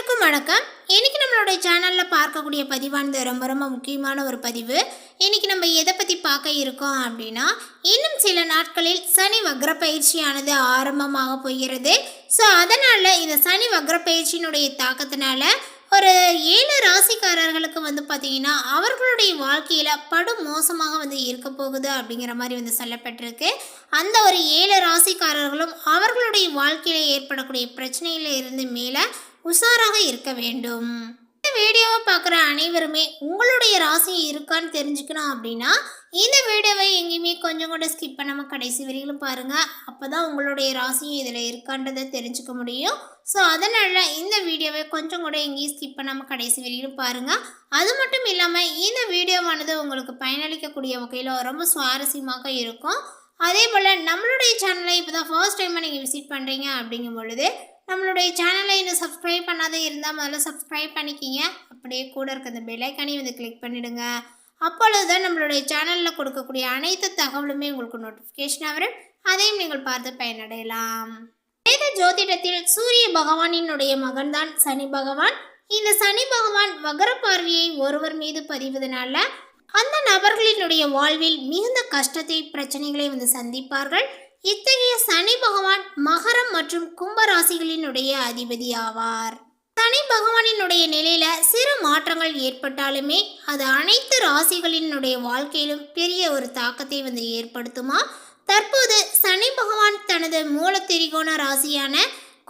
அனைவருக்கும் வணக்கம். இன்றைக்கி நம்மளுடைய சேனலில் பார்க்கக்கூடிய பதிவானது ரொம்ப ரொம்ப முக்கியமான ஒரு பதிவு. இன்னைக்கு நம்ம எதை பற்றி பார்க்க இருக்கோம் அப்படின்னா இன்னும் சில நாட்களில் சனி வக்ர பயிற்சியானது ஆரம்பமாக போகிறது. ஸோ அதனால் இந்த சனி வக்ர பயிற்சியினுடைய தாக்கத்தினால ஒரு ஏழு ராசிக்காரர்களுக்கு வந்து பார்த்திங்கன்னா அவர்களுடைய வாழ்க்கையில் படு மோசமாக வந்து இருக்க போகுது அப்படிங்கிற மாதிரி வந்து சொல்லப்பட்டிருக்கு. அந்த ஒரு ஏழு ராசிக்காரர்களும் அவர்களுடைய வாழ்க்கையில் ஏற்படக்கூடிய பிரச்சனையில் இருந்து மேலே உஷாராக இருக்க வேண்டும். இந்த வீடியோவை பார்க்குற அனைவருமே உங்களுடைய ராசி இருக்கான்னு தெரிஞ்சுக்கணும் அப்படின்னா இந்த வீடியோவை எங்கேயுமே கொஞ்சம் கூட ஸ்கிப் பண்ணாமல் கடைசி வரையிலும் பாருங்கள் அப்போ தான் உங்களுடைய ராசியும் இதில் இருக்கான்றதை தெரிஞ்சுக்க முடியும். ஸோ அதனால் இந்த வீடியோவை கொஞ்சம் கூட எங்கேயும் ஸ்கிப் பண்ணாமல் கடைசி வரையிலும் பாருங்கள் அது மட்டும் இல்லாமல் இந்த வீடியோவானது உங்களுக்கு பயனளிக்கக்கூடிய வகையில் ரொம்ப சுவாரஸ்யமாக இருக்கும். அதே போல் நம்மளுடைய சேனலை இப்போ தான் ஃபர்ஸ்ட் டைமாக நீங்கள் விசிட் பண்ணுறீங்க அப்படிங்கும் பொழுது நம்மளுடைய சேனலை இன்னும் சப்ஸ்கிரைப் பண்ணாத இருந்தால் முதல்ல சப்ஸ்கிரைப் பண்ணிக்கிங்க. அப்படியே கூட இருக்க அந்த பெல்லைக்கானையும் வந்து கிளிக் பண்ணிவிடுங்க அப்பொழுது தான் நம்மளுடைய சேனலில் கொடுக்கக்கூடிய அனைத்து தகவலுமே உங்களுக்கு நோட்டிஃபிகேஷனாக வரும். அதையும் நீங்கள் பார்த்து பயனடையலாம். வேத ஜோதிடத்தில் சூரிய பகவானினுடைய மகன்தான் சனி பகவான். இந்த சனி பகவான் வகர பார்வையை ஒருவர் மீது பதிவதனால அந்த நபர்களினுடைய வாழ்வில் மிகுந்த கஷ்டத்தை பிரச்சனைகளை வந்து சந்திப்பார்கள். இத்தகைய சனி பகவான் மகரம் மற்றும் கும்ப ராசிகளினுடைய அதிபதி ஆவார். சனி பகவானினுடைய நிலையில சிறு மாற்றங்கள் ஏற்பட்டாலுமே அது அனைத்து ராசிகளினுடைய வாழ்க்கையிலும் பெரிய ஒரு தாக்கத்தை வந்து ஏற்படுத்துமா? தற்போது சனி பகவான் தனது மூல திரிகோண ராசியான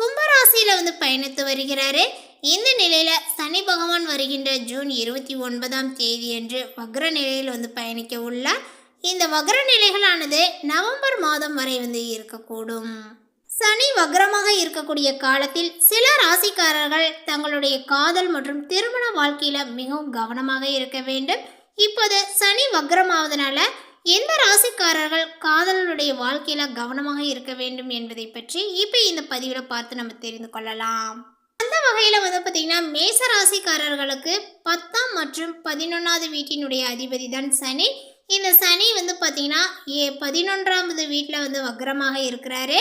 கும்பராசியில வந்து பயணித்து வருகிறாரு. இந்த நிலையில சனி பகவான் வருகின்ற ஜூன் இருபத்தி ஒன்பதாம் தேதி அன்று வக்ர நிலையில் வந்து பயணிக்க உள்ளார். இந்த வக்ர நிலைகளானது நவம்பர் மாதம் வரை வந்து இருக்கக்கூடும். சனி வக்ரமாக இருக்கக்கூடிய காலத்தில் சில ராசிக்காரர்கள் தங்களுடைய காதல் மற்றும் திருமண வாழ்க்கையில மிகவும் கவனமாக இருக்க வேண்டும். இப்போது சனி வக்ரமாவதனால எந்த ராசிக்காரர்கள் காதலனுடைய வாழ்க்கையில கவனமாக இருக்க வேண்டும் என்பதை பற்றி இப்போ இந்த பதிவில் பார்த்து நம்ம தெரிந்து கொள்ளலாம். அந்த வகையில் வந்து பார்த்திங்கன்னா மேச ராசிக்காரர்களுக்கு பத்தாம் மற்றும் பதினொன்றாவது வீட்டினுடைய அதிபதி தான் சனி. இந்த சனி வந்து பார்த்திங்கன்னா ஏ பதினொன்றாவது வீட்டில் வந்து வக்ரமாக இருக்கிறாரு.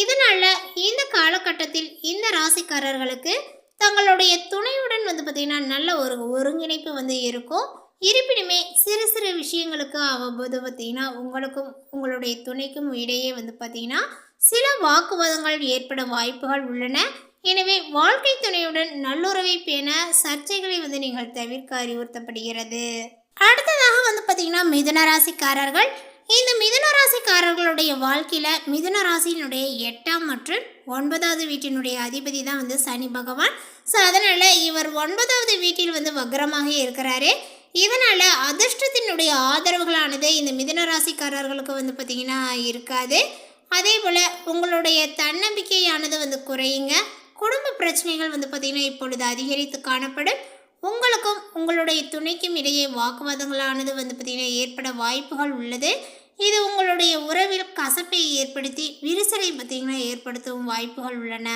இதனால இந்த காலகட்டத்தில் இந்த ராசிக்காரர்களுக்கு தங்களுடைய துணையுடன் வந்து பார்த்திங்கன்னா நல்ல ஒரு ஒருங்கிணைப்பு வந்து இருக்கும். இருப்பினுமே சிறு சிறு விஷயங்களுக்கு அவ்வப்போது பார்த்திங்கன்னா உங்களுக்கும் உங்களுடைய துணைக்கும் இடையே வந்து பார்த்திங்கன்னா சில வாக்குவாதங்கள் ஏற்பட வாய்ப்புகள் உள்ளன. எனவே வாழ்க்கை துணையுடன் நல்லுறவை பேண சர்ச்சைகளை வந்து நீங்கள் தவிர்க்க அறிவுறுத்தப்படுகிறது. அடுத்ததாக வந்து பார்த்தீங்கன்னா மிதுன ராசிக்காரர்கள். இந்த மிதுன ராசிக்காரர்களுடைய வாழ்க்கையில் மிதுன ராசியினுடைய எட்டாம் மற்றும் ஒன்பதாவது வீட்டினுடைய அதிபதி தான் வந்து சனி பகவான். ஸோ அதனால் இவர் ஒன்பதாவது வீட்டில் வந்து வக்ரமாக இருக்கிறாரு. இதனால் அதிர்ஷ்டத்தினுடைய ஆதரவுகளானது இந்த மிதுன ராசிக்காரர்களுக்கு வந்து பார்த்திங்கன்னா இருக்காது. அதே போல் உங்களுடைய தன்னம்பிக்கையானது வந்து குறையுங்க. குடும்ப பிரச்சனைகள் வந்து பார்த்திங்கன்னா இப்பொழுது அதிகரித்து காணப்படும். உங்களுக்கும் உங்களுடைய துணைக்கும் இடையே வாக்குவாதங்களானது வந்து பார்த்திங்கன்னா ஏற்பட வாய்ப்புகள் உள்ளது. இது உங்களுடைய உறவில் கசப்பை ஏற்படுத்தி விரிசலை பார்த்திங்கன்னா ஏற்படுத்தவும் வாய்ப்புகள் உள்ளன.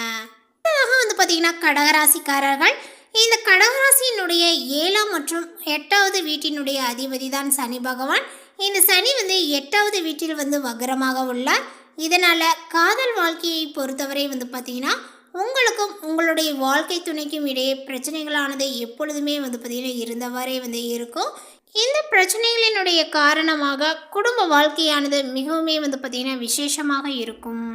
வந்து பார்த்திங்கன்னா கடகராசிக்காரர்கள். இந்த கடகராசியினுடைய ஏழாம் மற்றும் எட்டாவது வீட்டினுடைய அதிபதி தான் சனி பகவான். இந்த சனி வந்து எட்டாவது வீட்டில் வந்து வக்ரமாக உள்ளார். இதனால் காதல் வாழ்க்கையை பொறுத்தவரை வந்து பார்த்திங்கன்னா உங்களுக்கும் உங்களுடைய வாழ்க்கை துணைக்கும் இடையே பிரச்சனைகளானது எப்பொழுதுமே வந்து பார்த்திங்கன்னா இருந்தவாறே வந்து இருக்கும். இந்த பிரச்சனைகளினுடைய காரணமாக குடும்ப வாழ்க்கையானது மிகவுமே வந்து பார்த்திங்கன்னா விசேஷமாக இருக்கும்.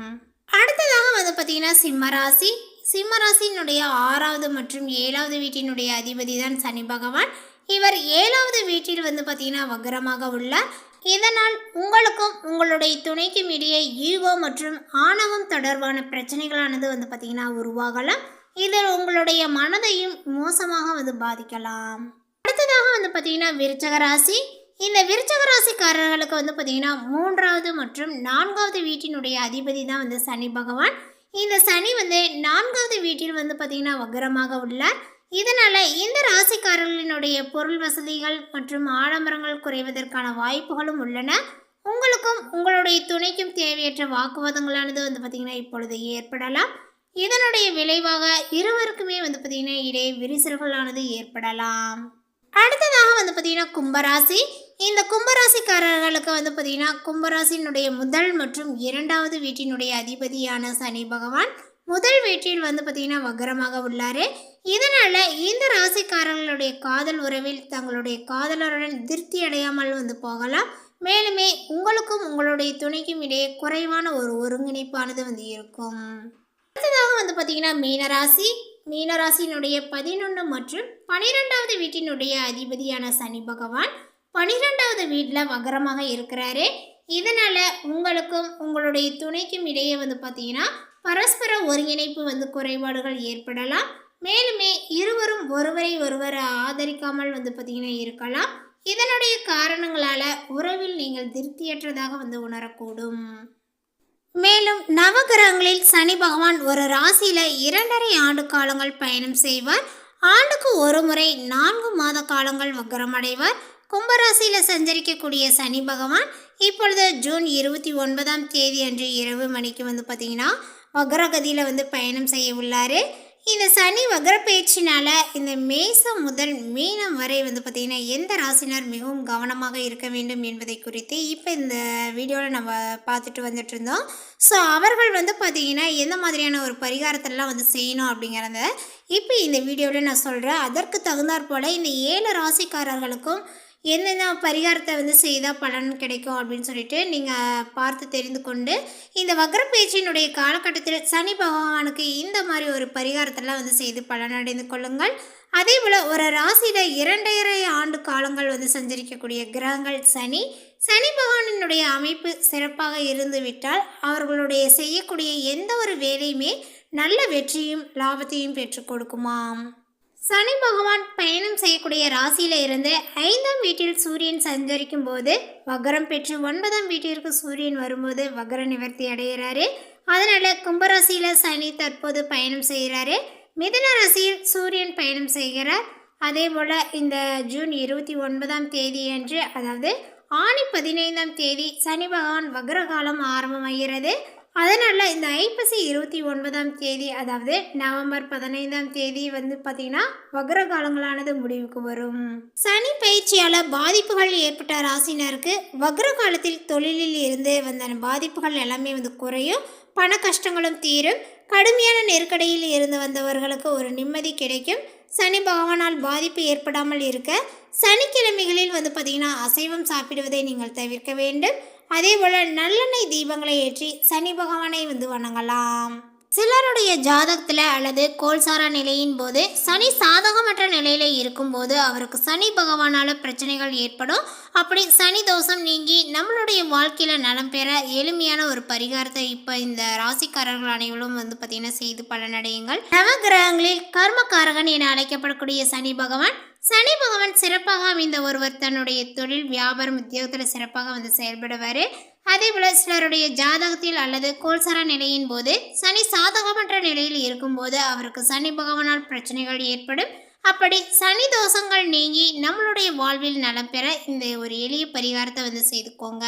அடுத்ததாக வந்து பார்த்திங்கன்னா சிம்மராசி சிம்மராசியினுடைய ஆறாவது மற்றும் ஏழாவது வீட்டினுடைய அதிபதி தான் சனி பகவான். இவர் ஏழாவது வீட்டில் வந்து பார்த்திங்கன்னா வக்கரமாக உள்ளார். இதனால் உங்களுக்கும் உங்களுடைய துணைக்கும் இடையே ஈகோ மற்றும் ஆணவம் தொடர்பான பிரச்சனைகளானது வந்து பார்த்திங்கன்னா உருவாகலாம். இதில் உங்களுடைய மனதையும் மோசமாக வந்து பாதிக்கலாம். அடுத்ததாக வந்து பார்த்திங்கன்னா விருச்சக ராசி. இந்த விருச்சக ராசிக்காரர்களுக்கு வந்து பார்த்திங்கன்னா மூன்றாவது மற்றும் நான்காவது வீட்டினுடைய அதிபதி தான் வந்து சனி பகவான். இந்த சனி வந்து நான்காவது வீட்டில் வந்து பார்த்திங்கன்னா வக்கரமாக உள்ளார். இதனால் இந்த ராசிக்காரர்களினுடைய பொருள் வசதிகள் மற்றும் ஆடம்பரங்கள் குறைவதற்கான வாய்ப்புகளும் உள்ளன. உங்களுக்கும் உங்களுடைய துணைக்கும் தேவையற்ற வாக்குவாதங்களானது வந்து பார்த்திங்கன்னா இப்பொழுது ஏற்படலாம். இதனுடைய விளைவாக இருவருக்குமே வந்து பார்த்திங்கன்னா இடையே விரிசல்களானது ஏற்படலாம். அடுத்ததாக வந்து பார்த்திங்கன்னா கும்பராசி. இந்த கும்பராசிக்காரர்களுக்கு வந்து பார்த்திங்கன்னா கும்பராசியினுடைய முதல் மற்றும் இரண்டாவது வீட்டினுடைய அதிபதியான சனி பகவான். முதல் வீட்டில் வந்து பார்த்திங்கன்னா வக்ரமாக உள்ளார். இதனால் இந்த ராசிக்காரர்களுடைய காதல் உறவில் தங்களுடைய காதலருடன் திருப்தி அடையாமல் வந்து போகலாம். மேலுமே உங்களுக்கும் உங்களுடைய துணைக்கும் இடையே குறைவான ஒரு ஒருங்கிணைப்பானது வந்து இருக்கும். அடுத்ததாக வந்து பார்த்தீங்கன்னா மீனராசி. மீனராசியினுடைய பதினொன்று மற்றும் பனிரெண்டாவது வீட்டினுடைய அதிபதியான சனி பகவான் பனிரெண்டாவது வீட்டில் வகரமாக இருக்கிறாரு. இதனால் உங்களுக்கும் உங்களுடைய துணைக்கும் இடையே வந்து பார்த்தீங்கன்னா பரஸ்பர ஒருங்கிணைப்பு வந்து குறைபாடுகள் ஏற்படலாம். மேலுமே இருவரும் ஒருவரை ஒருவர் ஆதரிக்காமல் வந்து பார்த்திங்கன்னா இருக்கலாம். இதனுடைய காரணங்களால் உறவில் நீங்கள் திருப்தியற்றதாக வந்து உணரக்கூடும். மேலும் நவகிரகங்களில் சனி பகவான் ஒரு ராசியில் இரண்டரை ஆண்டு காலங்கள் பயணம் செய்வார். ஆண்டுக்கு ஒரு முறை நான்கு மாத காலங்கள் வக்கரமடைவார் கும்பராசியில் சஞ்சரிக்கக்கூடிய சனி பகவான் இப்பொழுது ஜூன் இருபத்தி ஒன்பதாம் தேதி அன்று இரவு மணிக்கு வந்து பார்த்திங்கன்னா வக்ரகதியில் வந்து பயணம் செய்ய உள்ளார். இந்த சனி வக்ர பயிற்சினால் இந்த மேசம் முதல் மீனம் வரை வந்து பார்த்திங்கன்னா எந்த ராசினர் மிகவும் கவனமாக இருக்க வேண்டும் என்பதை குறித்து இப்போ இந்த வீடியோவில் நம்ம பார்த்துட்டு வந்துட்டு இருந்தோம். ஸோ அவர்கள் வந்து பார்த்திங்கன்னா எந்த மாதிரியான ஒரு பரிகாரத்தெல்லாம் வந்து செய்யணும் அப்படிங்கிறத இப்போ இந்த வீடியோவில் நான் சொல்கிறேன் அதற்கு தகுந்தாற் போல் இந்த ஏழு ராசிக்காரர்களுக்கும் என்னென்ன பரிகாரத்தை வந்து செய்தால் பலன் கிடைக்கும் அப்படின்னு சொல்லிட்டு நீங்கள் பார்த்து தெரிந்து கொண்டு இந்த வக்ர பேச்சினுடைய காலகட்டத்தில் சனி பகவானுக்கு இந்த மாதிரி ஒரு பரிகாரத்தெல்லாம் வந்து செய்து பலனடைந்து கொள்ளுங்கள். அதே போல் ஒரு ராசியில் இரண்டரை ஆண்டு காலங்கள் வந்து சஞ்சரிக்கக்கூடிய கிரகங்கள் சனி. சனி பகவானினுடைய அமைப்பு சிறப்பாக இருந்து விட்டால் அவர்களுடைய செய்யக்கூடிய எந்த ஒரு வேலையுமே நல்ல வெற்றியும் லாபத்தையும் பெற்றுக் கொடுக்குமாம். சனி பகவான் பயணம் செய்யக்கூடிய ராசியில இருந்து ஐந்தாம் வீட்டில் சூரியன் சஞ்சரிக்கும் போது வக்ரம் பெற்று ஒன்பதாம் வீட்டிற்கு சூரியன் வரும்போது வக்ர நிவர்த்தி அடைகிறாரு. அதனால கும்பராசியில சனி தற்போது பயணம் செய்கிறாரு. மிதன ராசியில் சூரியன் பயணம் செய்கிறார். அதே போல் இந்த ஜூன் இருபத்தி ஒன்பதாம் தேதி அன்று அதாவது ஆணி பதினைந்தாம் தேதி சனி பகவான் வக்ரகாலம் ஆரம்பமாகிறது. அதனால் இந்த ஐப்பசி இருபத்தி ஒன்பதாம் தேதி அதாவது நவம்பர் பதினைந்தாம் தேதி வந்து பார்த்திங்கன்னா வக்ர காலங்களானது முடிவுக்கு வரும். சனி பயிற்சியால் பாதிப்புகள் ஏற்பட்ட ராசினருக்கு வக்ர காலத்தில் தொழிலில் இருந்து வந்த பாதிப்புகள் எல்லாமே வந்து குறையும். பண கஷ்டங்களும் தீரும். கடுமையான நெருக்கடியில் இருந்து வந்தவர்களுக்கு ஒரு நிம்மதி கிடைக்கும். சனி பகவானால் பாதிப்பு ஏற்படாமல் இருக்க. சனிக்கிழமைகளில் வந்து பார்த்திங்கன்னா அசைவம் சாப்பிடுவதை நீங்கள் தவிர்க்க வேண்டும். அதே போல் நல்லெண்ணெய் தீபங்களை ஏற்றி சனி பகவானை வந்து வணங்கலாம். சிலருடைய ஜாதகத்தில் அல்லது கோல்சாரா நிலையின் போது சனி சாதகமற்ற நிலையில் இருக்கும்போது அவருக்கு சனி பகவானால் பிரச்சனைகள் ஏற்படும். அப்படி சனி தோஷம் நீங்கி நம்மளுடைய வாழ்க்கையில் நலம் பெற எளிமையான ஒரு பரிகாரத்தை இப்போ இந்த ராசிக்காரர்கள் அனைவரும் வந்து பார்த்திங்கன்னா செய்து பலனடையுங்கள். நவகிரகங்களில் கர்மக்காரகன் என அழைக்கப்படக்கூடிய சனி பகவான் சனி பகவான் சிறப்பாக அமைந்த ஒருவர் தன்னுடைய தொழில் வியாபாரம் உத்தியோகத்தில் சிறப்பாக வந்து செயல்படுவார். அதே போல் சிலருடைய ஜாதகத்தில் அல்லது கோல்சரா நிலையின் போது சனி சாதகமற்ற நிலையில் இருக்கும்போது அவருக்கு சனி பகவானால் பிரச்சனைகள் ஏற்படும். அப்படி சனி தோஷங்கள் நீங்கி நம்மளுடைய வாழ்வில் நலம் பெற இந்த ஒரு எளிய பரிகாரத்தை வந்து செய்துக்கோங்க.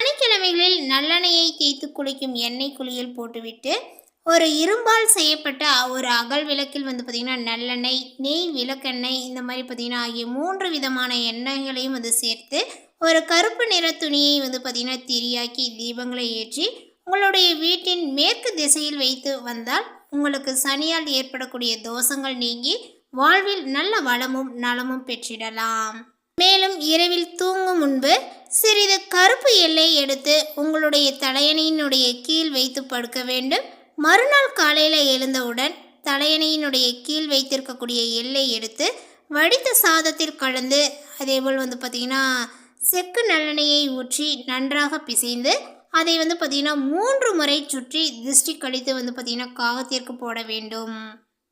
சனிக்கிழமைகளில் நல்லெண்ணெயை தேய்த்து குளிக்கும் எண்ணெய் குளியல் போட்டுவிட்டு ஒரு இரும்பால் செய்யப்பட்ட ஒரு அகல் விளக்கில் வந்து பார்த்திங்கன்னா நல்லெண்ணெய் நெய் விளக்கெண்ணெய் இந்த மாதிரி பார்த்திங்கன்னா ஆகிய மூன்று விதமான எண்ணெய்களையும் வந்து சேர்த்து ஒரு கருப்பு நிற துணியை வந்து பார்த்திங்கன்னா திரியாக்கி தீபங்களை ஏற்றி உங்களுடைய வீட்டின் மேற்கு திசையில் வைத்து வந்தால் உங்களுக்கு சனியால் ஏற்படக்கூடிய தோஷங்கள் நீங்கி வாழ்வில் நல்ல வளமும் நலமும் பெற்றிடலாம். மேலும் இரவில் தூங்கும் முன்பு சிறிது கருப்பு எல்லை எடுத்து உங்களுடைய தலையணையினுடைய கீழ் வைத்து படுக்க வேண்டும். மறுநாள் காலையில் எழுந்தவுடன் தலையணையினுடைய கீழ் வைத்திருக்கக்கூடிய எல்லை எடுத்து வடித்த சாதத்தில் கலந்து அதேபோல் வந்து பார்த்திங்கன்னா செக்கு நல்லெண்ணெயை ஊற்றி நன்றாக பிசைந்து அதை வந்து பார்த்திங்கன்னா மூன்று முறை சுற்றி திருஷ்டி கழித்து வந்து பார்த்திங்கன்னா காகத்திற்கு போட வேண்டும்.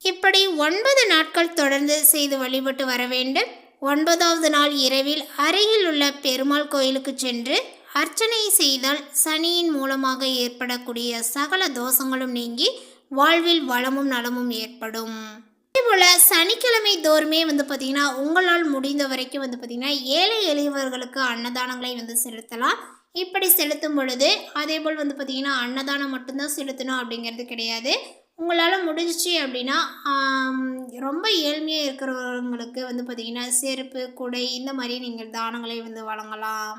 இப்படி ஒன்பது நாட்கள் தொடர்ந்து செய்து வழிபட்டு வர வேண்டும். ஒன்பதாவது நாள் இரவில் அருகில் உள்ள பெருமாள் கோயிலுக்கு சென்று அர்ச்சனை செய்தால் சனியின் மூலமாக ஏற்படக்கூடிய சகல தோஷங்களும் நீங்கி வாழ்வில் வளமும் நலமும் ஏற்படும். அதேபோல் சனிக்கிழமை தோறுமே வந்து பார்த்திங்கன்னா உங்களால் முடிந்த வரைக்கும் வந்து பார்த்திங்கன்னா ஏழை எளியவர்களுக்கு அன்னதானங்களை வந்து செலுத்தலாம். இப்படி செலுத்தும் பொழுது அதேபோல் வந்து பார்த்திங்கன்னா அன்னதானம் மட்டும்தான் செலுத்தணும் அப்படிங்கிறது கிடையாது. உங்களால் முடிஞ்சிச்சு அப்படின்னா ரொம்ப ஏழ்மையாக இருக்கிறவங்களுக்கு வந்து பார்த்திங்கன்னா செருப்பு குடை இந்த மாதிரி நீங்கள் தானங்களை வந்து வழங்கலாம்.